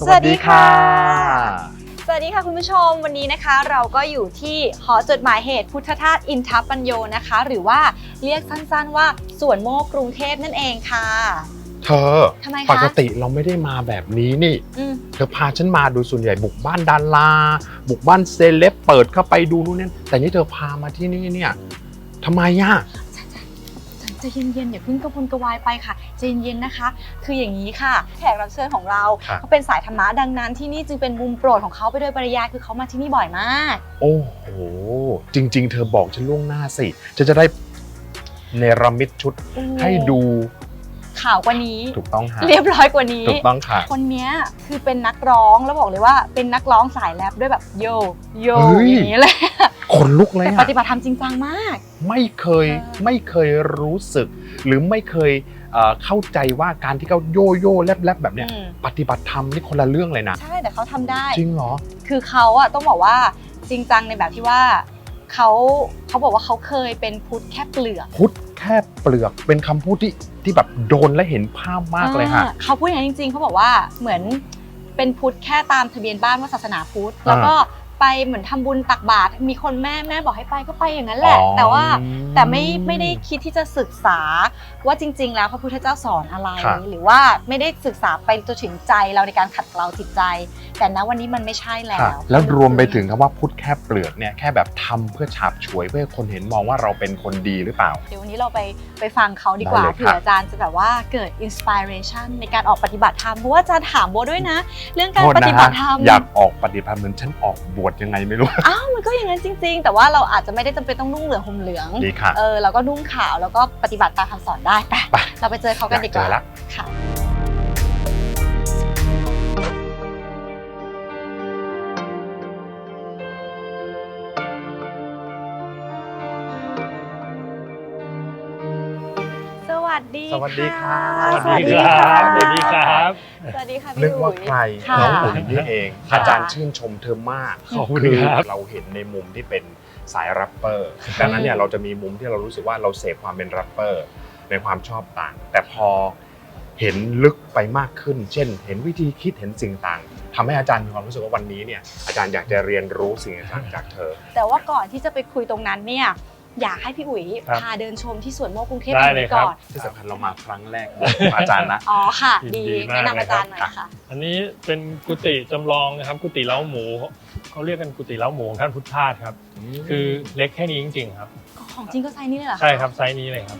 สวัสดีค่ะ สวัสดีค่ะคุณผู้ชมวันนี้นะคะ เราก็อยู่ที่หอจดหมายเหตุพุทธทาสอินทปัญโยนะคะ หรือว่าเรียกสั้นๆว่าสวนโมกกรุงเทพนั่นเองค่ะ เธอทำไมคะ ปกติเราไม่ได้มาแบบนี้นี่ อืมเธอพาฉันมาดูส่วนใหญ่บุกบ้านดาราบุกบ้านเซเลบเปิดเข้าไปดูนู่นนี่แต่นี่เธอพามาที่นี่เนี่ยทำไมอะ ใจเย็นๆอย่าเพิ่งกระวนกระวายไปค่ะใจเย็นๆนะคะ คืออย่างนี้ค่ะ แขกรับเชิญของเราครับ เขาเป็นสายธรรมะดังนั้นที่นี่จึงเป็นมุมโปรดของเขาไปโดยปริยายคือเขามาที่นี่บ่อยมาก โอ้โห จริง ๆ เธอบอกฉันล่วงหน้าสิฉันจะได้เนรมิตชุดให้ดูข่าวกว่านี้ ถูกต้องค่ะเรียบร้อยกว่านี้ ถูกต้องค่ะ คนเนี้ยคือเป็นนักร้องแล้วบอกเลยว่าเป็นนักร้องสายแรปด้วยแบบโยโยเฮ้ย อย่างนี้เลยขนลุกเลยแต่ปอะฏิบัติธรรมจริงจังมาก ไม่เคยเออ ไม่เคยรู้สึก หรือไม่เคยเอ่อเข้าใจว่าการที่เขาโยโย่แลบแลบๆแบบเนี้ยอืมปฏิบัติธรรมนี่คนละเรื่องเลยนะ ใช่แต่เขาทำได้ จริงเหรอ คือเขาอะต้องบอกว่าจริงจังในแบบที่ว่า เขาเขาบอกว่าเขาเคยเป็นพุทธแค่เปลือกพุทธแค่เปลือกเป็นคำพูดที่ที่แบบโดนและเห็นภาพมากเลยค่ะอ่าเขาพูดอย่างนั้นจริงๆเขาบอกว่าเหมือนเป็นพุทธแค่ตามทะเบียนบ้านว่าศาสนาพุทธ แล้วก็ ไปเหมือนทำบุญตักบาตรมีคนแม่แม่บอกให้ไปก็ไปอย่างนั้นแหละอ๋อแต่ว่าแต่ไม่ไม่ได้คิดที่จะศึกษาว่าจริง ๆ แล้วพระพุทธเจ้าสอนอะไรครับหรือว่าไม่ได้ศึกษาไปจนถึงใจเราในการขัดเกลาจิตใจ แต่ณวันนี้มันไม่ใช่แล้ค่ะวแล้วรวมไปถึงคำว่าพุทธแค่เปลือกเนี่ยแค่แบบทำเพื่อฉาบฉวยเพื่อให้คนเห็นมองว่าเราเป็นคนดีหรือเปล่า เดี๋ยววันนี้เราไปไปฟังเขาดีกว่าได้เลยครับเผื่ออาจารย์จะแบบว่าเกิดอินสปิเรชันในการออกปฏิบัติธรรมเพราะว่าอาจารย์ถามโบด้วยนะ เรื่องการโทษปนะฏิฮะบัติธรรมอยากออกปฏิบัติเหมือนฉันออกบวชยังไงไม่รู้ อ้าวมันก็อย่างนั้นจริง ๆ แต่ว่าเราอาจจะไม่ได้จำเป็นต้องนุ่งเหลืองห่มเหลือง ดีค่ะ เออเราก็นุ่งขาวแล้วก็ปฏิบัติตามคำสอนได้ไปไป เราไปเจอเขากันดีกว่าอยากเจอละ ค่ะ วัสดีสวัสดีค่ะสวัสดีครัค่ะบสวัสดีครับ สวัสดีค่ะพี่นึกว่าอุ๋ยใครค่ะน้องอุ๋ยนี่เองค่ะอาจารย์ชื่นชมเธอมากขอบคุณคือครับเราเห็นในมุมที่เป็นสายแรปเปอร์ดังนั้นเนี่ยเราจะมีมุมที่เรารู้สึกว่าเราเสพความเป็นแรปเปอร์ในความชอบต่าง แต่พอเห็นลึกไปมากขึ้น เช่น เห็นวิธีคิดเห็นสิ่งต่างทำให้อาจารย์มีความรู้สึกว่าวันนี้เนี่ยอาจารย์อยากจะเรียนรู้สิ่งต่างๆจากเธอ แต่ว่าก่อนที่จะไปคุยตรงนั้นเนี่ย อยากให้พี่อุ๋ยครับพาเดินชมที่สวนโมกกรุงเทพได้แห่งเลยนี้ครับ ก่อนที่สำคัญเรามาครั้งแรกบอกอาจารย์นะ อ๋อค่ะ ยินดีดีมากแนะนำเลยอาจารย์หน่อยครับค่ะ อันนี้เป็นกุฏิจำลองนะครับ กุฏิเล้าหมูเขาเรียกกันกุฏิเล้าหมูของท่านพุทธทาสครับ คือเล็กแค่นี้จริง ๆ ครับ ของจริงก็ไซส์นี้เลยเหรอคะ ใช่ครับไซส์นี้เลยครับ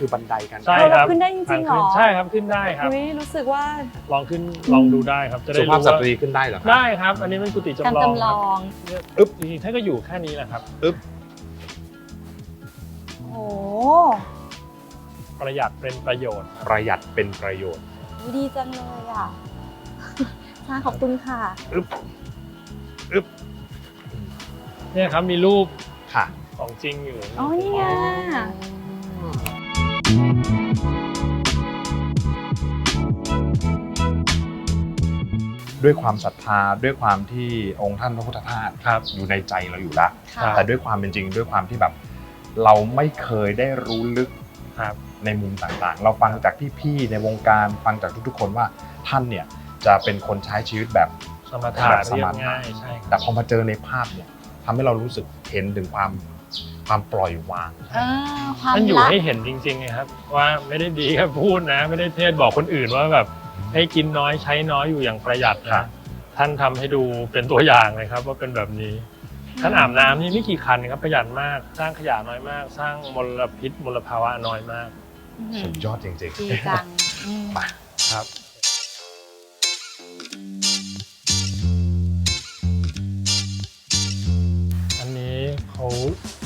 คือบันไดกัน ใช่เออครับขึ้นได้จริงๆเหรอ ใช่ครับขึ้นได้ครับ อุ๊ยรู้สึกว่าลองขึ้นลองดูได้ครับ จะได้สุภาพรู้สว่าตรีขึ้นได้เหรอครัได้ครับ อันนี้เป็นกุฏิการจำลองจำลครับองอึ๊บ จริงๆท่านก็อยู่แค่นี้แหละครับอึ๊บโอ้โหประหยัดเป็นประโยชน์ ประหยัดเป็นประโยชน์ดีจังเลยอะอาจารย์ขอบคุณค่ะอึ๊บอึ๊บเนี่ยครับมีรูปค่ะ ของจริงอยู่อ๋อนี่ไง ด้วยความศรัทธาด้วยความที่องค์ท่านพระพุทธทาสครับอยู่ในใจเราอยู่แล้วค่ะ แต่ด้วยความเป็นจริงด้วยความที่แบบ เราไม่เคยได้รู้ลึกครับ ในมุมต่างๆ เราฟังจากพี่ๆในวงการฟังจากทุกๆ คนว่าท่านเนี่ยจะเป็นคนใช้ชีวิตแบบ สมถะแบบสเรียมบถะ ง่ายใช่คแต่รับพอมาเจอในภาพเนี่ยทำให้เรารู้สึกเห็นถึงความ ความปล่อยวางอ่าความท่านอยู่รักให้เห็นจริงๆไงครับ ว่าไม่ได้ดีแค่พูดนะ ไม่ได้เทศบอกคนอื่นว่าแบบให้กินน้อยใช้น้อยอยู่อย่างประหยัดครันะบ ท่านทำให้ดูเป็นตัวอย่างเลยครับ ว่าเป็นแบบนี้อท่านอาบน้ำนี่ไม่กี่คันครับประหยัดมาก สร้างขยะน้อยมาก สร้างมลพิษมลภาวะน้อยมากสุดยอดจริง ดีจังอืมครับ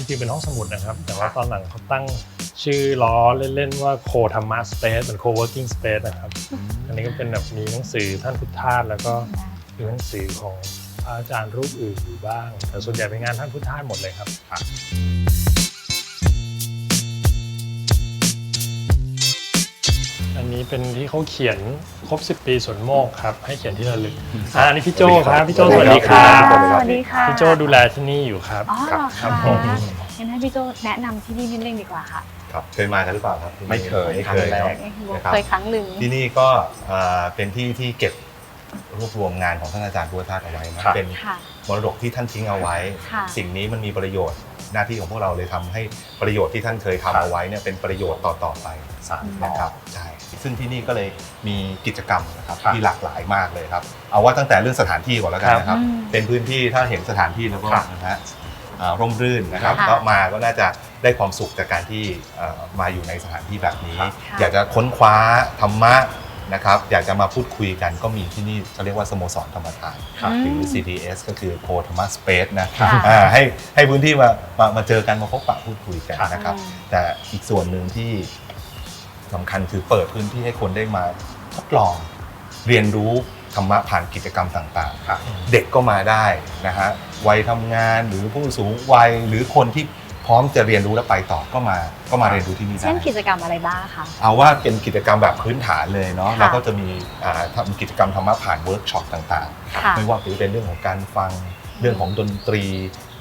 จริงๆเป็นห้องสมุดนะครับ แต่ว่าตอนหลังเขาตั้งชื่อล้อเล่นๆว่าโคธรรมะสเปซเป็นโคเวิร์กิ้งสเปซนะครับ อันนี้ก็เป็นแบบมีหนังสือท่านพุทธาสแล้วก็มีหนังสือของพระอาจารย์รูปอื่นอยู่บ้าง แต่ส่วนใหญ่เป็นงานท่านพุทธาสหมดเลยครับ นนี้เป็นที่เขาเขียนครบ 10 ปีสวนโมกครับ ให้เขียนที่ระลึกอ่าอันนี้พี่โจครับพี่โจสวัสดีครับสวัสดีค่ะพี่โจดูแลที่นี่อยู่ครับ อ๋อเหรอครัคะบผม งั้นให้พี่โจแนะนำที่นี่นิดนึงดีกว่าค่ะครับเคยมากันหรือเปล่าครับไม่เคยไม่เคยครั้งแรกเนาะนะครับ เคยครั้งหนึ่ง ที่นี่ก็เอ่อเป็นที่ที่เก็บรวบรวมงานของท่านอาจารย์พุทธทาสเอาไว้นะครับ เป็นค่ะ มรดกที่ท่านทิ้งเอาไว้ ค่ะ สิ่งนี้มันมีประโยชน์หน้าที่ของพวกเราเลยทำให้ประโยชน์ที่ท่านเคยทำเอาไว้เนี่ยเป็นประโยชน์ต่อๆไปสารต่อนะครับใช่ ซึ่งที่นี่ก็เลยมีกิจกรรมนะครับครับที่หลากหลายมากเลยครับ เอาว่าตั้งแต่เรื่องสถานที่ก่อนแล้วกันนะครับ อืมเป็นพื้นที่ถ้าเห็นสถานที่แล้วก็ครับนะฮะอ่าร่มรื่นนะครับค่ะก็มาก็น่าจะได้ความสุขจากการที่เอ่อมาอยู่ในสถานที่แบบนี้ค่ะอยากจะค้นคว้าธรรมะนะครับ อยากจะมาพูดคุยกันก็มีที่นี่เขาเรียกว่าสโมสรธรรมทานครับ หรือ CDS ก็คือโพธรรมสเปซนะค่ะอ่าให้ให้พื้นที่มามามาเจอกันมาพบปะพูดคุยกันนะครับอืมแต่อีกส่วนหนึ่งที่ สำคัญคือเปิดพื้นที่ให้คนได้มาทดลอง เรียนรู้ธรรมะผ่านกิจกรรมต่างๆ ครับ เด็กก็มาได้นะฮะวัยทำงานหรือผู้สูงวัยหรือคนที่พร้อมจะเรียนรู้และไปต่อก็มาก็มาเรียนรู้ที่นี่ได้ เช่นกิจกรรมอะไรบ้างคะ เอาว่าเป็นกิจกรรมแบบพื้นฐานเลยเนาะค่ะ เราก็จะมีอ่าทำกิจกรรมธรรมะผ่านเวิร์กช็อปต่างค่ะ ๆ ไม่ว่าจะเป็นเรื่องของการฟังเรื่องของดนตรี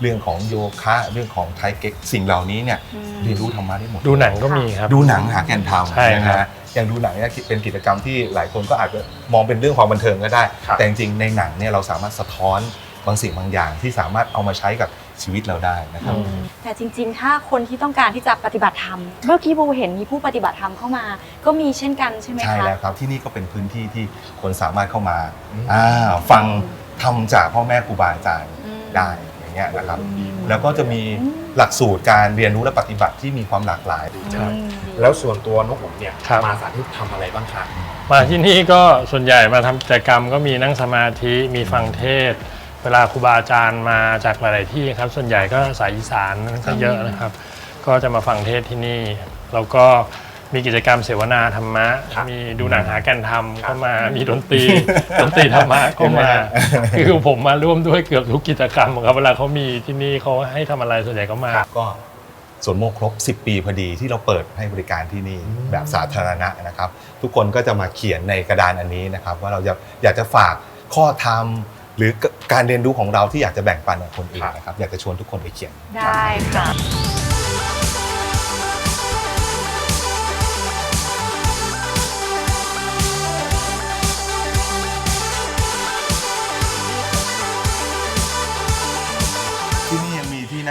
เรื่องของโยคะเรื่องของไทเก๊กสิ่งเหล่านี้เนี่ยอืม เรียนรู้ธรรมะได้หมด ดูหนังก็มีครับ ดูหนังหาแก่นทใช่ำครันะบฮะอย่างดูหนังเนี่ยเป็นกิจกรรมที่หลายคนก็อาจจะมองเป็นเรื่องความบันเทิงก็ได้ ครับ แต่จริงๆในหนังเนี่ยเราสามารถสะท้อนบางสิ่งบางอย่างที่สามารถเอามาใช้กับชีวิตเราได้นะครับ แต่จริงๆ ถ้าคนที่ต้องการที่จะปฏิบัติธรรม เมื่อกี้โบเห็นมีผู้ปฏิบัติธรรมเข้ามา ก็มีเช่นกันใช่ไหมคะ ใช่แล้วครับที่นี่ก็เป็นพื้นที่ที่คนสามารถเข้ามาอืม อ่าฟังทำจากพ่อแม่ครูบาอาจารย์อืม ได้ อย่างเงี้ยนะครับอืมแล้วก็จะมีอืมหลักสูตรการเรียนรู้และปฏิบัติที่มีความหลากหลายครับอืมแล้วส่วนตัวนกหงส์เนี่ยครับ มาสาธิตทำอะไรบ้างครับ มาที่นี่ก็ส่วนใหญ่มาทำกิจกรรมก็มีนั่งสมาธิมีฟังเทศน์เวลาครูบาอาจารย์มาจากหลาย ๆ ที่ครับ ส่วนใหญ่ก็สายอีสานก็เยอะนะครับ ก็จะมาฟังเทศน์ที่นี่ แล้วก็ มีกิจกรรมเสวนาธรรมะ ครับมีดูหนังหาแก่นธรรมครับก็มา มีดนตรี ดนตรีธรรมะก็มาคือผมมาร่วมด้วยเกือบทุกกิจกรรมครับเวลาเขามีที่นี่เขาให้ทำอะไรส่วนใหญ่ก็มาก็สวนโมกครบ 10 ปีพอดีที่เราเปิดให้บริการที่นี่อืมแบบสาธารณะนะครับ ทุกคนก็จะมาเขียนในกระดานอันนี้นะครับ ว่าเราอยากอยากจะฝากข้อธรรมหรือการเรียนรู้ของเราที่อยากจะแบ่งปันกับคนอื่นนะครับอยากจะชวนทุกคนไปเขียน ได้ค่ะ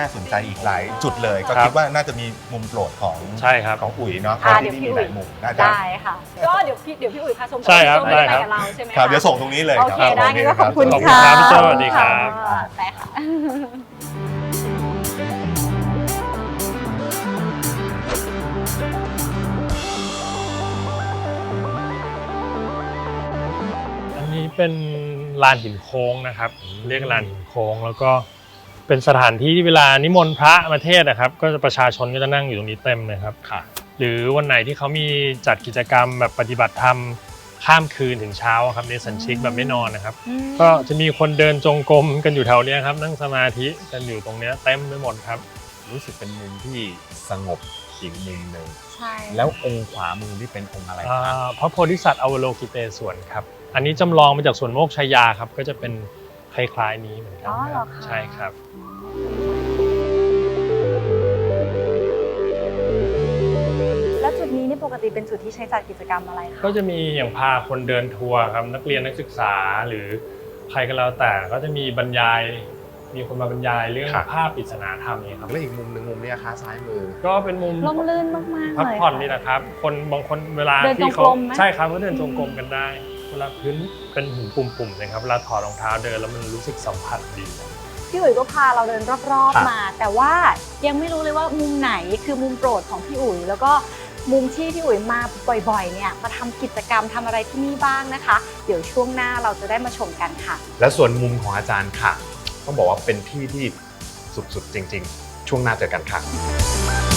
น่าสนใจอีกหลายจุดเลย ก็ครับคิดว่าน่าจะมีมุมโปรดของใช่ครับ ของอุ๋ยเนาะเพอ่าราะเดี๋ที่ยวนี่พี่มีหอุ๋ลายยมุมน่าจะได้ค่ะ ก็เดี๋ยวพี่เดี๋ยวพี่อุ๋ยพาชมใช่ครับพี่โจ้ไม่ได้ไปครับ กับเราใช่ไหมะครับเดี๋ยวส่งตรงนี้เลยโอครับ เคได้งั้นก็ขอบคุณขอบคุณค่ะครับพี่โจ้สวัสดีครับค่ะไปค่ะ อันนี้เป็นลานหินโค้งนะครับ เรียกลานหินโค้งแล้วก็ เป็นสถานที่ที่เวลานิมนต์พระมาเทศน์นะครับ ก็จะประชาชนก็จะนั่งอยู่ตรงนี้เต็มเลยครับ ค่ะ หรือวันไหนที่เขามีจัดกิจกรรมแบบปฏิบัติธรรมข้ามคืนถึงเช้าอะครับในสันชิกแบบไม่นอนนะครับ อืมก็จะมีคนเดินจงกรมกันอยู่แถวเนี้ยครับ นั่งสมาธิกันอยู่ตรงเนี้ยเต็มไปหมดครับ รู้สึกเป็นมุมที่สงบอีกมุมหนึ่งใช่แล้วองค์ขวามือที่เป็นองค์อะไรอ่ครับาพระโพธิสัตว์อวโลกิเตศวนครับ อันนี้จำลองมาจากสวนโมกชายาครับ ก็จะเป็น คล้ายๆนี้เหมือนกัอ๋อเหรอครับคะ ใช่ครับ แล้วจุดนี้นี่ปกติเป็นจุดที่ใช้จัดกิจกรรมอะไรคะก็จะมีอย่างพาคนเดินทัวร์ครับนักเรียนนักศึกษาหรือใครก็แล้วแต่ก็จะมีบรรยาย มีคนมาบรรยายเรื่องครับ ภาพปริศนาธรรมเนี่ยครับ แล้วอีกมุมหนึ่งมุมเนี้ค่ะซ้ายมือ ก็เป็นมุมร่มรื่นมากๆพักเลย ผ่อนค่ะนี่แหละครับ คนบางคนเวลาเดินที่เขาจงกรมไหม ใช่ครับก็เดินจงกรมกันได้ เวลาพื้นเป็นหินปุ่มๆนะครับเวลาถอดรองเท้าเดินแล้วมันรู้สึกสัมผัสดี พี่อุ๋ยก็พาเราเดินรอบครับๆมา แต่ว่ายังไม่รู้เลยว่ามุมไหนคือมุมโปรดของพี่อุ๋ยแล้วก็มุมที่พี่อุ๋ยมาบ่อยๆ เนี่ยมาทำกิจกรรมทำอะไรที่นี่บ้างนะคะ เดี๋ยวช่วงหน้าเราจะได้มาชมกันค่ะ และส่วนมุมของอาจารย์ค่ะต้องบอกว่าเป็นที่ที่สุดๆจริง ๆ ช่วงหน้าเจอกันค่ะ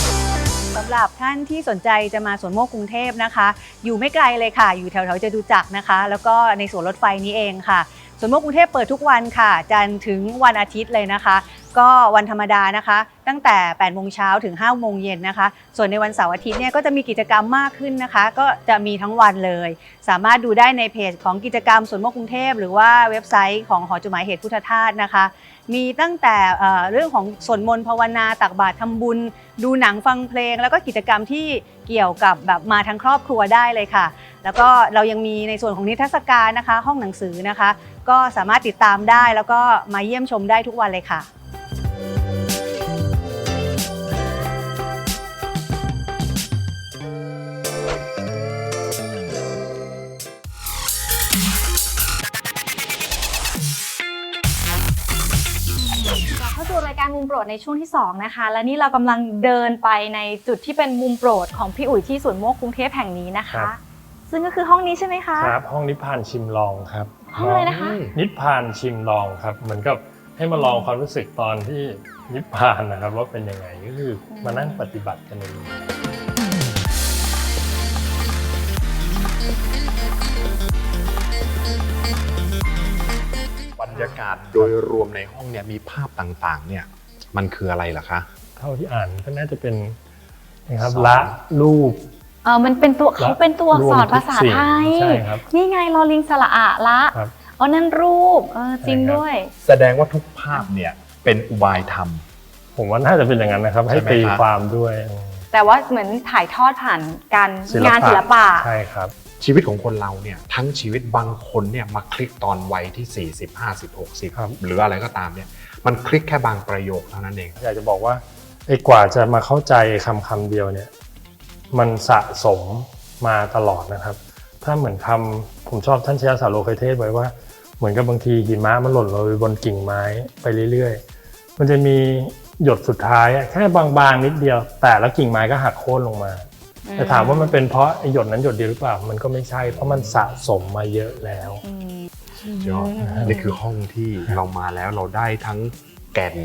สำหรับท่านที่สนใจจะมาสวนโมกกรุงเทพนะคะ อยู่ไม่ไกลเลยค่ะ อยู่แถวๆจะดูจักรนะคะ แล้วก็ในสวนรถไฟนี้เองค่ะสวนโมกกรุงเทพเปิดทุกวันค่ะ จันทร์ถึงวันอาทิตย์เลยนะคะ ก็วันธรรมดานะคะ ตั้งแต่8โมงเช้าถึง5โมงเย็นนะคะ ส่วนในวันเสาร์อาทิตย์เนี่ยก็จะมีกิจกรรมมากขึ้นนะคะ ก็จะมีทั้งวันเลย สามารถดูได้ในเพจของกิจกรรมสวนโมกกรุงเทพ หรือว่าเว็บไซต์ของหอจดหมายเหตุพุทธทาสนะคะ มีตั้งแต่เอ่อเรื่องของสวดมนต์ภาวนาตักบาตรทำบุญ ดูหนังฟังเพลง แล้วก็กิจกรรมที่เกี่ยวกับแบบมาทั้งครอบครัวได้เลยค่ะ แล้วก็เรายังมีในส่วนของนิทรรศการนะคะ ห้องหนังสือนะคะ ก็สามารถติดตามได้แล้วก็มาเยี่ยมชมได้ทุกวันเลยค่ะ มุมโปรดในช่วงที่ 2 นะคะ และนี่เรากำลังเดินไปในจุดที่เป็นมุมโปรดของพี่อุ๋ยที่สวนโมกกรุงเทพแห่งนี้นะครัคะบซึ่งก็คือห้องนี้ใช่ไหมคะครับ ห้องนิพพานชิมลองครับห้องอะไรนะคะ นิพพานชิมลองครับเหมือนกับให้มาลองความรู้สึกตอนที่นิพพานนะครับ ว่าเป็นยังไงก็คือมานั่งปฏิบัติกันในนี้บรรยากาศโดยรวมในห้องเนี่ยมีภาพต่างๆเนี่ย มันคืออะไรล่ะคะ เท่าที่อ่านก็น่าจะเป็นนะครับสอน ละรูป เออมันเป็นตัวเขาเป็นตัวอักษรภาษาไทยใช่ครับนี่ไงลอลิงสระอะละครับ อ๋อนั่นรูปเออจริงใช่ครับด้วย แสดงว่าทุกภาพเนี่ยเป็นอุบายธรรม ผมว่าน่าจะเป็นอย่างนั้นนะครับ ให้ใช่ไหมตีครับ ความด้วยแต่ว่าเหมือนถ่ายทอดผ่านการศิลปะงานศิลปะ ใช่ครับ ชีวิตของคนเราเนี่ยทั้งชีวิตบางคนเนี่ยมาคลิกตอนวัยที่ 40 50 ครับ 60 หรืออะไรก็ตามเนี่ย มันคลิกแค่บางประโยคเท่านั้นเอง อยากจะบอกว่าไอ้กว่าจะมาเข้าใจคำคำเดียวเนี่ยมันสะสมมาตลอดนะครับ ถ้าเหมือนคำผมชอบท่านชยสาโลเคยเทศไว้ว่า เหมือนกับบางทีหิมะมันหล่นลงไปบนกิ่งไม้ไปเรื่อยๆ มันจะมีหยดสุดท้ายแค่บางๆนิดเดียว แต่แล้วกิ่งไม้ก็หักโค่นลงมาแต่ถามว่ามันเป็นเพราะหยดนั้นหยดเดียวหรือเปล่า มันก็ไม่ใช่เพราะมันสะสมมาเยอะแล้ว ยอดนี่คือห้องที่เรามาแล้วเราได้ทั้งแก่น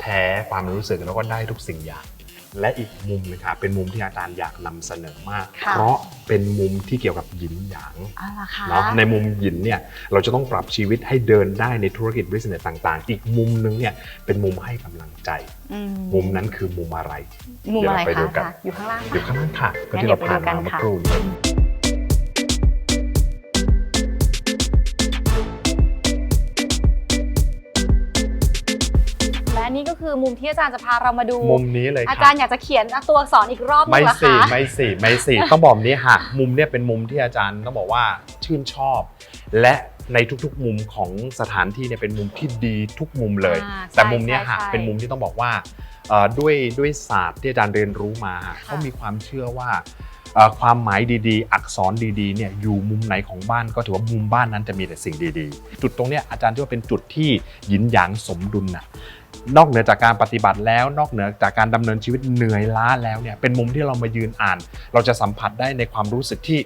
แท้ความรู้สึกแล้วก็ได้ทุกสิ่งอย่าง และอีกมุมนะครับเป็นมุมที่อาจารย์อยากนำเสนอมากค่ะเพราะเป็นมุมที่เกี่ยวกับหยินหยางเอาล่ะค่ะเนาะในมุมหยินเนี่ยเราจะต้องปรับชีวิตให้เดินได้ในธุรกิจบิสเนสต่างๆ อีกมุมนึงเนี่ยเป็นมุมให้กำลังใจอืมุมนั้นคือมุมอะไรมุมอะไรเดี๋ยวเราไปดูคะกันค่ะอยู่ข้างล่างอยู่ค่ะข้างล่างค่ะก็งั้นที่เราผ่านเดี๋มายวไปดูกันเมื่อค่ะครู่นี้ นี่ก็คือมุมที่อาจารย์จะพาเรามาดู มุมนี้เลยอาค่ะจารย์อยากจะเขียนตัวอักษรอีกรอบนึไม่งเหรอสิคะ ไม่สิไม่สิต้องบอกนี้ค่ะมุมเนี่ยเป็นมุมที่อาจารย์ต้องบอกว่าชื่นชอบ และในทุกๆมุมของสถานที่เนี่ยเป็นมุมที่ดีทุกมุมเลย อ่าแต่ใช่มุมเนี้ยค่ะใช่เป็นมุมที่ต้องบอกว่าเอ่อด้วยด้วยศาสตร์ที่อาจารย์เรียนรู้มาเขามีความเชื่อว่าเอ่อความหมายดีๆ อักษรดีๆเนี่ยอยู่มุมไหนของบ้านก็ถือว่ามุมบ้านนั้นจะมีแต่สิ่งดีๆ จุดตรงเนี้ยอาจารย์ที่ว่าเป็นจุดที่หยินหยางสมดุลน่ะ นอกเหนือจากการปฏิบัติแล้ว นอกเหนือจากการดำเนินชีวิตเหนื่อยล้าแล้วเนี่ยเป็นมุมที่เรามายืนอ่าน เราจะสัมผัสได้ในความรู้สึกที่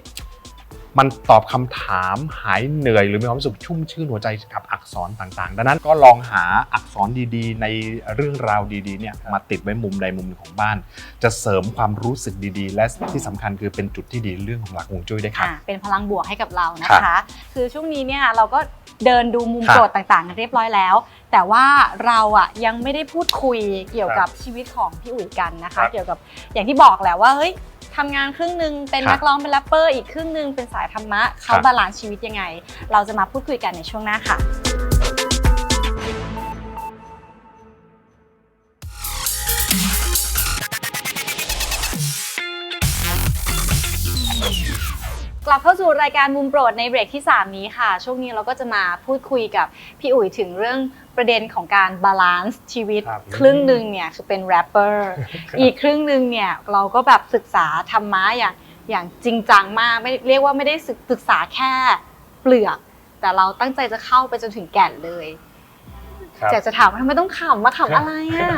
มันตอบคำถามหายเหนื่อย หรือมีความรู้สึกชุ่มชื่นหัวใจกับอักษรต่างๆ ดังนั้นก็ลองหาอักษรดีๆ ในเรื่องราวดีๆเนี่ยมาติดไว้มุมใดมุมหนึ่งของบ้าน จะเสริมความรู้สึกดีๆ และที่สำคัญคือเป็นจุดที่ดีเรื่องของหลักฮวงจุ้ยได้วยครับอะเป็นพลังบวกให้กับเรานะครัคะบคือช่วงนี้เนี่ยเราก็เดินดูมุมครับโจทย์ต่างๆกันเรียบร้อยแล้ว แต่ว่าเราอะยังไม่ได้พูดคุยเกี่ยวกับชีวิตของพี่อุ๋ยกันนะครัคะบเกี่ยวกับอย่างที่บอกแหละว่าเฮ้ย ทำงานครึ่งหนึ่งเป็นครับนักร้องเป็นแรปเปอร์อีกครึ่งหนึ่งเป็นสายธรรมะ เขาครับ บาลานซ์ชีวิตยังไง เราจะมาพูดคุยกันในช่วงหน้าค่ะ ลับเข้าสู่รายการมุมโปรดในเบรกที่ 3 นี้ค่ะ ช่วงนี้เราก็จะมาพูดคุยกับพี่อุ๋ยถึงเรื่องประเด็นของการบาลานซ์ชีวิต ครับครึ่งหนึ่งเนี่ยคือเป็นแรปเปอร์อีกครึ่งหนึ่งเนี่ยเราก็แบบศึกษาธรรมะอย่างอย่างจริงจังมากไม่เรียกว่าไม่ได้ศึกศึกษาแค่เปลือก แต่เราตั้งใจจะเข้าไปจนถึงแก่นเลยครับ อยากจะถามว่าทำไมต้องขำมาขำอะไรอะ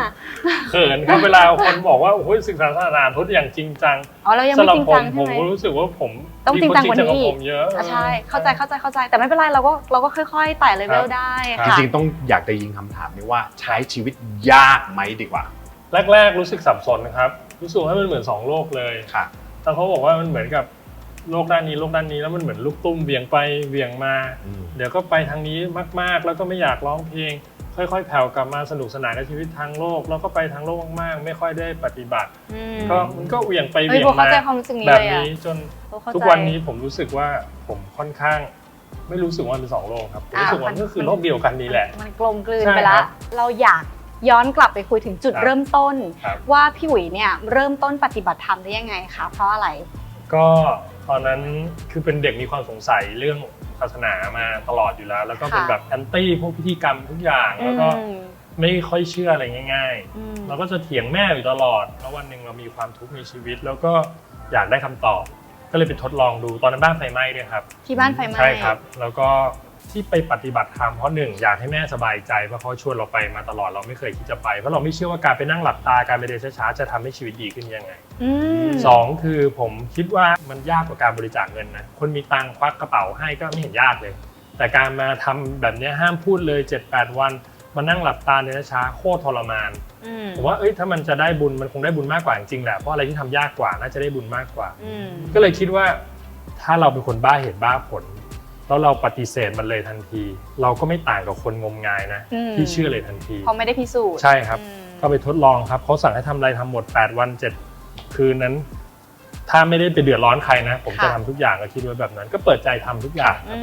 เขินครับเวลาคนบอกว่าโอ้ยศึกษาศาสนาพุทธอย่างจริงจังอ๋อเรายังสำไม่หรับจริงผจัมงผใช่มไหมก็รู้สึกว่าผมต้องจริงจังกว่านี้มีคอีกผมเยอะอะใช่เข้าใจเข้าใจเข้าใจ แต่ไม่เป็นไรเราก็เราก็ค่อยๆไต่เลเวลได้จค่ะริงๆต้องอยากจะยิงคำถามนี้ว่าใช้ชีวิตยากไหมดีกว่า แรก ๆ รู้สึกสับสนนะครับรู้สึกว่ามันเหมือนสองโลกเลยค่ะแต่เขาบอกว่ามันเหมือนกับโลกด้านนี้โลกด้านนี้แล้วมันเหมือนลูกตุ้มเบี่ยงไปเบี่ยงมา เดี๋ยวก็ไปทางนี้มาก ๆ แล้วก็ไม่อยากร้องเพลง ค่อยๆ แผ่วกลับมาสนุกสนานกับชีวิตทางโลก แล้วก็ไปทางโลกมากๆ ไม่ค่อยได้ปฏิบัติ อืม ก็มันก็เหวี่ยงไปเฮ้ยเหวี่ยงโบเข้ามาใจความรู้สึกนี้แบบเลยอะนี้จนโบเข้าใจ ทุกวันนี้ผมรู้สึกว่าผมค่อนข้าง ไม่รู้สึกว่าเป็นสองโลกครับผมรู้สึกว่าอะมันก็คือโลกเดียวกันนี่แหละ มันกลมกลืนใช่ไปละครับเราอยากย้อนกลับไปคุยถึงจุดครับเริ่มต้น ครับ ว่าพี่อุ๋ยเนี่ยเริ่มต้นปฏิบัติธรรมได้ยังไงคะเพราะอะไร ก็ตอนนั้นคือเป็นเด็กมีความสงสัยเรื่องศาสนามาตลอดอยู่แล้ว แล้วก็เป็นค่ะ แบบแอนตี้พวกพิธีกรรมทุกอย่างแล้วก็อืมไม่ค่อยเชื่ออะไรง่าย อืม ๆ เราก็จะเถียงแม่อยู่ตลอด แล้ววันหนึ่งเรามีความทุกข์ในชีวิต แล้วก็อยากได้คำตอบ ก็เลยไปทดลองดูตอนนั้นบ้านไฟไหม้ด้วยครับ ที่บ้านไฟไหม้ ใช่ครับ แล้วก็ ที่ไปปฏิบัติธรรมเพราะหนึ่งอยากให้แม่สบายใจเพราะเขาชวนเราไปมาตลอดเราไม่เคยคิดจะไป เพราะเราไม่เชื่อว่าการไปนั่งหลับตาการไปเดินช้าๆจะทำให้ชีวิตดีขึ้นยังไงอืมสองคือผมคิดว่ามันยากกว่าการบริจาคเงินนะคนมีตังค์ควักกระเป๋าให้ก็ไม่เห็นยากเลย แต่การมาทำแบบเนี้ยห้ามพูดเลย 7-8 วันมานั่งหลับตาเดินช้าๆโคตรทรมานอืมผมว่าเอ้ยถ้ามันจะได้บุญมันคงได้บุญมากกว่าจริงๆแหละเพราะอะไรที่ทำยากกว่าน่าจะได้บุญมากกว่าอืมก็เลยคิดว่าถ้าเราเป็นคนบ้าเหตุบ้าผล แล้วเราปฏิเสธมันเลยทันที เราก็ไม่ต่างกับคนงมงายนะ อืม ที่เชื่อเลยทันที เพราะไม่ได้พิสูจน์ใช่ครับ อืมก็ไปทดลองครับเขาสั่งให้ทำอะไรทำหมด 8 วัน 7 คืนนั้น ถ้าไม่ได้ไปเดือดร้อนใครนะ ผมจะค่ะทำทุกอย่างก็คิดไว้แบบนั้น ก็เปิดใจทำทุกอย่างคอืรับ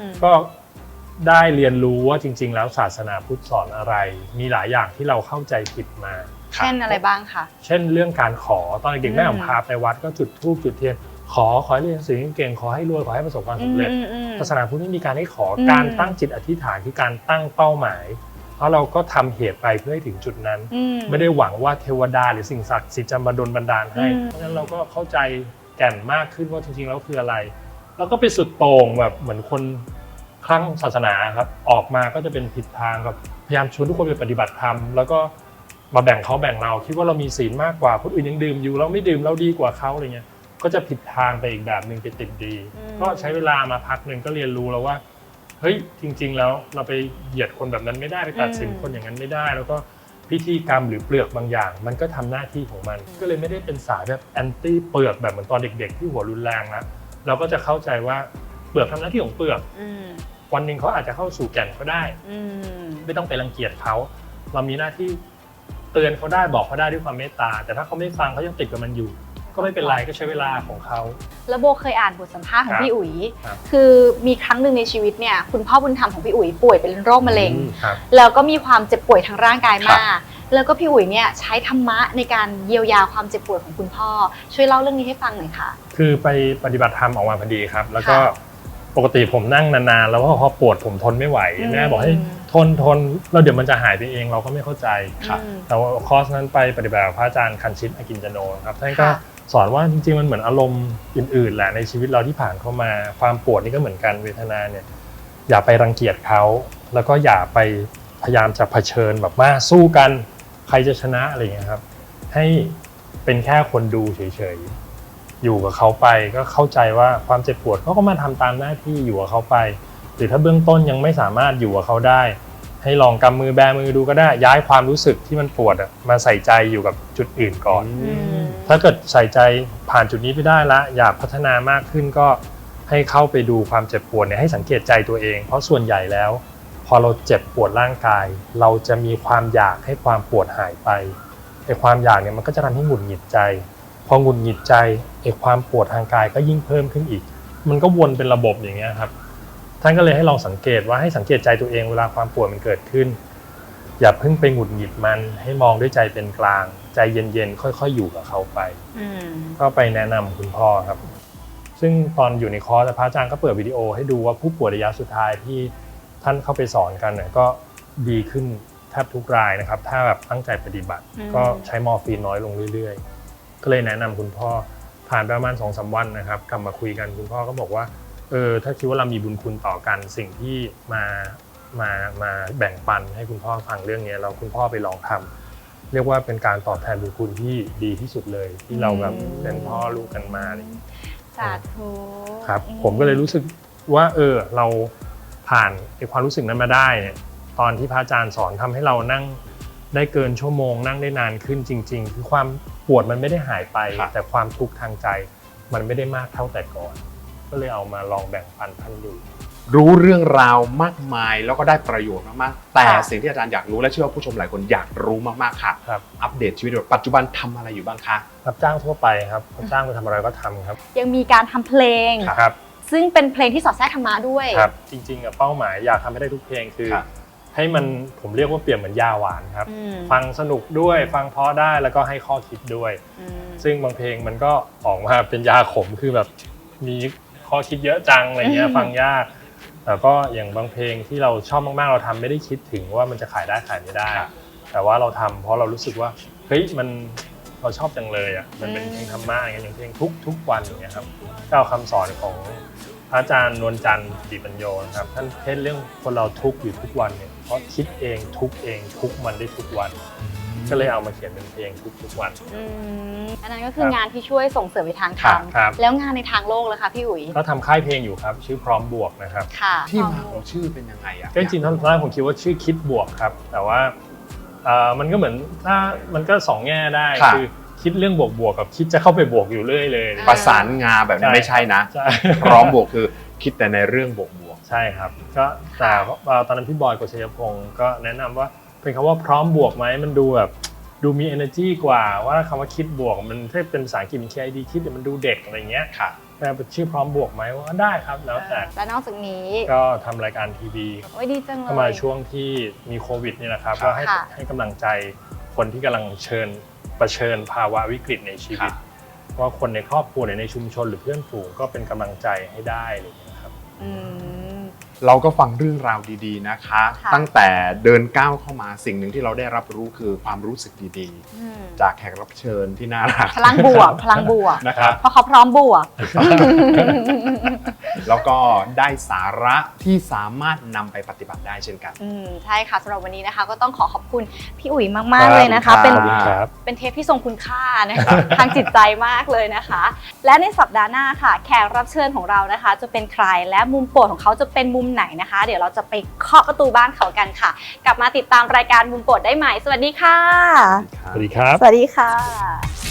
ม ก็ได้เรียนรู้ว่าจริง ๆ แล้วศาสนาพุทธสอนอะไร มีหลายอย่างที่เราเข้าใจผิดมา เช่นอะไรบ้างคะ เช่นเรื่องการขอตอนเด็กๆแม่ผมอืมพาไปวัดก็จุดธูปจุดเทียน ขอขอให้เรียนหนังสือเก่งๆขอให้รวยขอให้ประสบความสำเร็จอืมอืมศาสนาพุทธไม่มีการให้ขออมการตั้งจิตอธิษฐานคือการตั้งเป้าหมาย เพราะเราก็ทำเหตุไปเพื่อให้ถึงจุดนั้นอืมไม่ได้หวังว่าเทวดาหรือสิ่งศักดิ์สิทธิ์จะมาดลบันดาลให้อืมเพราะฉะนั้นเราก็เข้าใจแก่นมากขึ้นว่าจริงๆแล้วคืออะไร แล้วก็ไปสุดโต่งแบบเหมือนคนคลั่งศาสนาครับออกมาก็จะเป็นผิดทางครับพยายามชวนทุกคนไปปฏิบัติธรรมแล้วก็มาแบ่งเขาแบ่งเราคิดว่าเรามีศีลมากกว่าคนอื่นยังดื่มอยู่เราไม่ดื่มเราดีกว่าเขาอะไรเงี้ย ก็จะผิดทางไปอีกแบบหนึ่งไปติดดี อืม ก็ใช้เวลามาพักหนึ่งก็เรียนรู้แล้วว่าเฮ้ยจริง ๆ แล้วเราไปเหยียดคนแบบนั้นไม่ได้ไปตัดสินคนอย่างนั้นไม่ได้ แล้วก็พิธีกรรมหรือเปลือกบางอย่าง มันก็ทำหน้าที่ของมัน ก็เลยไม่ได้เป็นสายแบบแอนตี้เปลือกแบบเหมือนตอนเด็ก ๆ ที่หัวรุนแรงนะเราก็จะเข้าใจว่าเปลือกทำหน้าที่ของเปลือก อืมวันหนึ่งเขาอาจจะเข้าสู่แก่นก็ได้ อืม ไม่ต้องไปรังเกียจเขา เรามีหน้าที่เตือนเขาได้บอกเขาได้ด้วยความเมตตา แต่ถ้าเขาไม่ฟังเขายังติดกับมันอยู่ ก็ไม่เป็นไรก็ใช้เวลาของเขา แล้วโบเคยอ่านบทสัมภาษณ์ของครับพี่อุ๋ย ครับคือมีครั้งหนึ่งในชีวิตเนี่ยคุณพ่อบุญธรรมของพี่อุ๋ยป่วยเป็นโรคมะเร็งครับแล้วก็มีความเจ็บป่วยทางร่างกายมาก แล้วก็พี่อุ๋ยเนี่ยใช้ธรรมะในการเยียวยาความเจ็บป่วยของคุณพ่อ ช่วยเล่าเรื่องนี้ให้ฟังหน่อยค่ะ คือไปปฏิบัติธรรมออกมาพอดีครับ แล้วก็ค่ะปกติผมนั่งนานๆ แล้วก็พอปวดผมทนไม่ไหวอืมแม่บอกให้ทนทนแล้วเดี๋ยวมันจะหายไปเองเราก็ไม่เข้าใจครับแต่ว่าคอร์สนั้นไปปฏิบัติกับพระอาจารย์คันชิตอากินจโนครับท่านก็ค่ะ สอนว่าจริงๆมันเหมือนอารมณ์อื่นๆแหละในชีวิตเราที่ผ่านเข้ามาความปวดนี่ก็เหมือนกันเวทนาเนี่ยอย่าไปรังเกียจเขา แล้วก็อย่าไปพยายามจะเผชิญแบบว่าสู้กันใครจะชนะอะไรอย่างเงี้ยครับ ให้เป็นแค่คนดูเฉยๆอยู่กับเขาไปก็เข้าใจว่าความเจ็บปวดเขาก็มาทำตามหน้าที่อยู่กับเขาไป หรือถ้าเบื้องต้นยังไม่สามารถอยู่กับเขาได้ ให้ลองกำมือแบมือดูก็ได้ย้ายความรู้สึกที่มันปวดมาใส่ใจอยู่กับจุดอื่นก่อน ถ้าเกิดใส่ใจผ่านจุดนี้ไปได้ละ อยากพัฒนามากขึ้นก็ให้เข้าไปดูความเจ็บปวดเนี่ยให้สังเกตใจตัวเอง เพราะส่วนใหญ่แล้ว พอเราเจ็บปวดร่างกาย เราจะมีความอยากให้ความปวดหายไปไอ้ความอยากเนี่ยมันก็จะทำให้หงุดหงิดใจ พอหงุดหงิดใจไอ้ความปวดทางกายก็ยิ่งเพิ่มขึ้นอีก มันก็วนเป็นระบบอย่างเงี้ยครับท่านก็เลยให้ลองสังเกตว่าให้สังเกตใจตัวเองเวลาความปวดมันเกิดขึ้น อย่าเพิ่งไปหงุดหงิดมันให้มองด้วยใจเป็นกลาง ใจเย็นๆ ค่อยๆ อยู่กับเขาไปอืมก็ไปแนะนำคุณพ่อครับ ซึ่งตอนอยู่ในคอร์สพระอาจารย์ก็เปิดวิดีโอให้ดูว่าผู้ป่วยระยะสุดท้ายที่ท่านเข้าไปสอนกันเนี่ยก็ดีขึ้นแทบทุกรายนะครับ ถ้าแบบตั้งใจปฏิบัติอืมก็ใช้มอร์ฟีนน้อยลงเรื่อยๆ ก็เลยแนะนำคุณพ่อผ่านไปประมาณสองสามวันนะครับกลับมาคุยกันคุณพ่อก็บอกว่าเออถ้าคิดว่าเรามีบุญคุณต่อกันสิ่งที่มา มามาแบ่งปันให้คุณพ่อฟังเรื่องนี้แล้วคุณพ่อไปลองทำเรียกว่าเป็นการตอบแทนบุญคุณที่ดีที่สุดเลย ที่เราแบบอืมเป็นพ่อลูกกันมาอะไรอย่างเงี้ยสาธุครับอืผมก็เลยรู้สึกว่าเออเราผ่านไอ้ความรู้สึกนั้นมาได้เนี่ยตอนที่พระอาจารย์สอนทำให้เรานั่งได้เกินชั่วโมง นั่งได้นานขึ้นจริง ๆ คือความปวดมันไม่ได้หายไปครับแต่ความทุกข์ทางใจมันไม่ได้มากเท่าแต่ก่อน ก็เลยเอามาลองแบ่งปันท่านดู รู้เรื่องราวมากมาย แล้วก็ได้ประโยชน์มากๆแต่ค่ะสิ่งที่อาจารย์อยากรู้และเชื่อว่าผู้ชมหลายคนอยากรู้มากๆค่ะ ครับ อัปเดตชีวิตแบบปัจจุบันทำอะไรอยู่บ้างคะ รับจ้างทั่วไปครับรับจ้างไปทำอะไรก็ทำครับยังมีการทำเพลงครับ ซึ่งเป็นเพลงที่สอดแทรกธรรมะด้วย ครับ จริงๆอะเป้าหมายอยากทำให้ได้ทุกเพลงคือ ครับ ให้มันผมเรียกว่าเปรียบเหมือนยาหวานครับ อืมฟังสนุกด้วยฟังเพราะได้แล้วก็ให้ข้อคิดด้วย อืม ซึ่งบางเพลงมันก็ออกมาเป็นยาขมคือแบบมีข้อคิดเยอะจังอะไรเงี้อืยมฟังยาก แต่ก็อย่างบางเพลงที่เราชอบมากๆ เราทำไม่ได้คิดถึงว่ามันจะขายได้ขายไม่ได้ครับแต่ว่าเราทำเพราะเรารู้สึกว่าเฮ้ยมันเราชอบจังเลยอะมันเป็นเพลงธรรมะอย่างเงี้ยอย่างเพลงทุกทุกวันอย่างเงี้ยครับก็เอาคำสอนของพระอาจารย์นวลจันทร์ดิปัญโยนะครับท่านเทศน์เรื่องคนเราทุกข์อยู่ทุกวันเนี่ยเพราะคิดเองทุกข์เองทุกข์มันได้ทุกวัน ก็เลยเอามาเขียนเป็นเพลงทุกทุกๆวัน อืมอันนั้นก็คือครับงานที่ช่วยส่งเสริมในทางธรรมครับ แล้วงานในทางโลกล่ะคะพี่อุ๋ยก็ทำค่ายเพลงอยู่ครับ ชื่อพร้อมบวกนะครับ ค่ะที่มาของชื่อเป็นยังไงอะก็จริงๆตอนแรกผมคิดว่าชื่อคิดบวกครับ แต่ว่าเอ่อมันก็เหมือนถ้ามันก็สองแง่ได้ค่ะ คือคิดเรื่องบวกบวกๆกับคิดจะเข้าไปบวกอยู่เรื่อยเลยอ่าประสานงาแบบนี้ไม่ใช่นะ ใช่ พร้อมบวกคือคิดแต่ในเรื่องบวกบวก ใช่ครับก็แต่เอ่อตอนนั้นพี่บอยกฤษยพงศ์ก็แนะนำว่า เป็นคำว่าพร้อมบวกไหมมันดูแบบดูมี energy กว่าว่าคำว่าคิดบวก มันถ้าเป็นภาษาอังกฤษมัน KID คิดเดี๋ยวมันดูเด็กอะไรเงี้ยค่ะแต่เป็นชื่อพร้อมบวกไหมว่าได้ครับแล้วแต่และนอกจากนี้ก็ทำรายการทีวีโอ้ยดีจังเลยก็มาช่วงที่มีโควิดนี่นะครับครับก็ให้ค่ะให้กำลังใจคนที่กำลังเชิญเผชิญภาวะวิกฤตในชีวิต ว่าคนในครอบครัวหรือในชุมชนหรือเพื่อนฝูงก็เป็นกำลังใจให้ได้อะไรอย่างเงี้ยครับอืม เราก็ฟังเรื่องราวดีๆนะคะ ค่ะ ตั้งแต่เดินก้าวเข้ามาสิ่งหนึ่งที่เราได้รับรู้คือความรู้สึกดีอืมๆ จากแขกรับเชิญที่น่ารักพลังบวกพลังบวก นะครับ เพราะเขาพร้อมบวก แล้วก็ได้สาระที่สามารถนำไปปฏิบัติได้เช่นกัน อืมใช่ค่ะสำหรับวันนี้นะคะ ก็ต้องขอขอบคุณพี่อุ๋ยมากๆเลยนะคะครับเป็น ขอบคุณครับ เป็นเทปที่ทรงคุณค่านะคะ ทางจิตใจมากเลยนะคะ และในสัปดาห์หน้าค่ะ แขกรับเชิญของเรานะคะ จะเป็นใครและมุมโปรดของเขาจะเป็นมุมไหนนะคะ เดี๋ยวเราจะไปเคาะประตูบ้านเขากันค่ะ กลับมาติดตามรายการมุมโปรดได้ใหม่ สวัสดีค่ะ สวัสดีครับ สวัสดีค่ะ